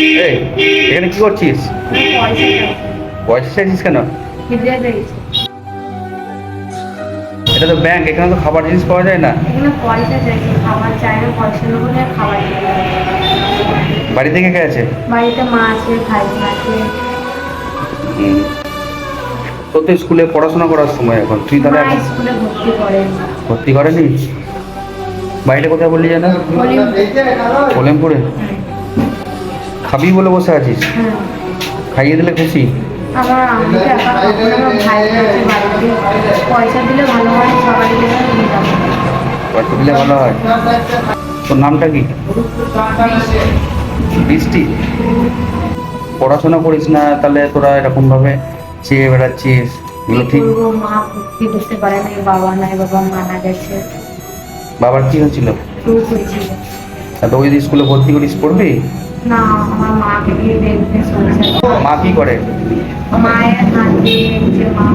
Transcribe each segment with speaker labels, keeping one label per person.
Speaker 1: এই এখানে কি করছিস? পয়সা চাইছিস কেন? এটা তো ব্যাংক এখানে তো খাবার জিনিস পাওয়া যায় না।
Speaker 2: এখানে পয়সা চাইছি খাবার চাই না পয়সা নেব না খাবার নেব।
Speaker 1: বাড়ি থেকে কে আছে?
Speaker 2: বাড়িতে মা আছে ভাই আছে।
Speaker 1: হুম। তোর তো স্কুলে পড়াশোনা করার সময় এখন। তুই তাহলে
Speaker 2: স্কুলে ভর্তি করে
Speaker 1: ভর্তি করেনি? বাড়িটা কোথায় বললি জানা কলেমপুরে। খাবি বলে বসে আছিস?
Speaker 2: হ্যাঁ।
Speaker 1: খাইয়ে দিলে খুশি?
Speaker 2: আমার আমি একা খাব না, আমার ভাই পয়সা দিলে ভালো হয় সবাই দিলে নিয়ে যাব
Speaker 1: পয়সা দিলে ভালো হয়। তোর নামটা কি? বৃষ্টি। পড়াশোনা করিস না তাহলে তোরা এরকম ভাবে চেয়ে বেড়াচ্ছিস এগুলো ঠিক?
Speaker 2: মা ভর্তি করতে পারে না বাবা নাই বাবা মারা গেছে।
Speaker 1: বাবার কি হয়েছিল? তো ওই স্কুলে ভর্তি করিস পড়বি?
Speaker 2: না আমার মাকে দিয়ে দেখতে
Speaker 1: মা কি করে?
Speaker 2: মায়ের হাত দিয়ে যে মা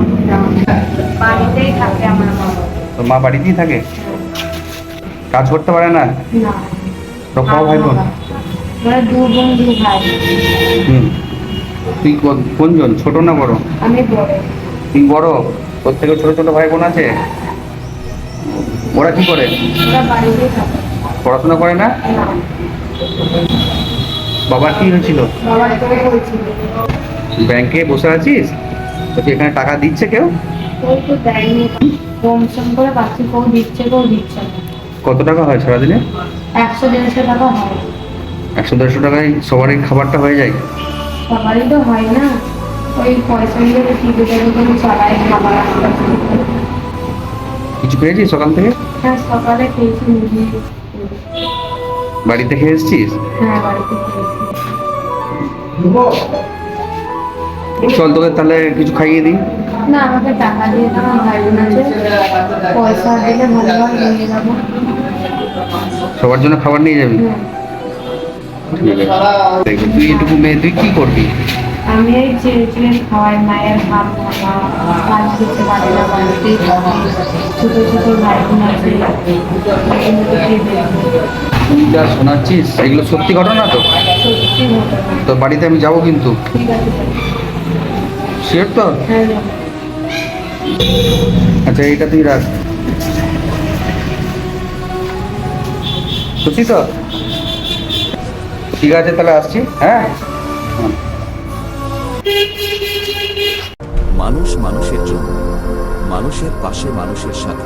Speaker 2: বাড়িতেই থাকে আমার মা
Speaker 1: তোর মা বাড়িতেই থাকে? কাজ করতে পারে না? তোর কও ভাই বোন?
Speaker 2: দু বোন দু ভাই।
Speaker 1: হুম। তুই কোন- কোনজন? ছোট না বড়?
Speaker 2: আমি বড়।
Speaker 1: তুই বড়? তোর থেকে ছোট ছোট ভাই বোন আছে? ওরা কি করে? পড়াশোনা করে না? বাবার কি হয়েছিল? ব্যাংকে বসে আছিস? তোকে এখানে টাকা দিচ্ছে কেউ?
Speaker 2: তো
Speaker 1: কত টাকা হয় সারাদিনে?
Speaker 2: একশো দেড়শো টাকা হয়।
Speaker 1: একশো দেড়শো টাকায় সবারই খাবারটা হয়ে যায়?
Speaker 2: সবারই তো হয় না। ওই পয়সা নিয়ে করে চালাই খাবার
Speaker 1: কিছু পেয়েছিস সকাল থেকে?
Speaker 2: হ্যাঁ সকালে খেয়েছি মুড়ি
Speaker 1: বাড়িতে খেয়ে এসেছিস?
Speaker 2: হ্যাঁ
Speaker 1: চল তোকে তাহলে কিছু খাইয়ে দিই।
Speaker 2: না আমাকে টাকা দিয়ে আমার ভাই বোন আছে। পয়সা দিলে ভালো হয় নিয়ে যাব।
Speaker 1: সবার জন্য খাবার নিয়ে যাবি?
Speaker 2: হ্যাঁ।
Speaker 1: তুই এটুকু মেয়ে তুই কি করবি
Speaker 2: আমি এই খাওয়াই মায়ের খাওয়া কাজ করতে পারে না ছোট ছোট ভাই বোন আছে।
Speaker 1: যা শোনাচ্ছিস এগুলো সত্যি ঘটনা তো? তো বাড়িতে আমি যাব কিন্তু। শিওর তো?
Speaker 2: হ্যাঁ
Speaker 1: আচ্ছা এইটা তুই রাখ। খুশি তো? ঠিক আছে তাহলে আসছি হ্যাঁ?
Speaker 3: মানুষ মানুষের জন্য মানুষের পাশে মানুষের সাথে।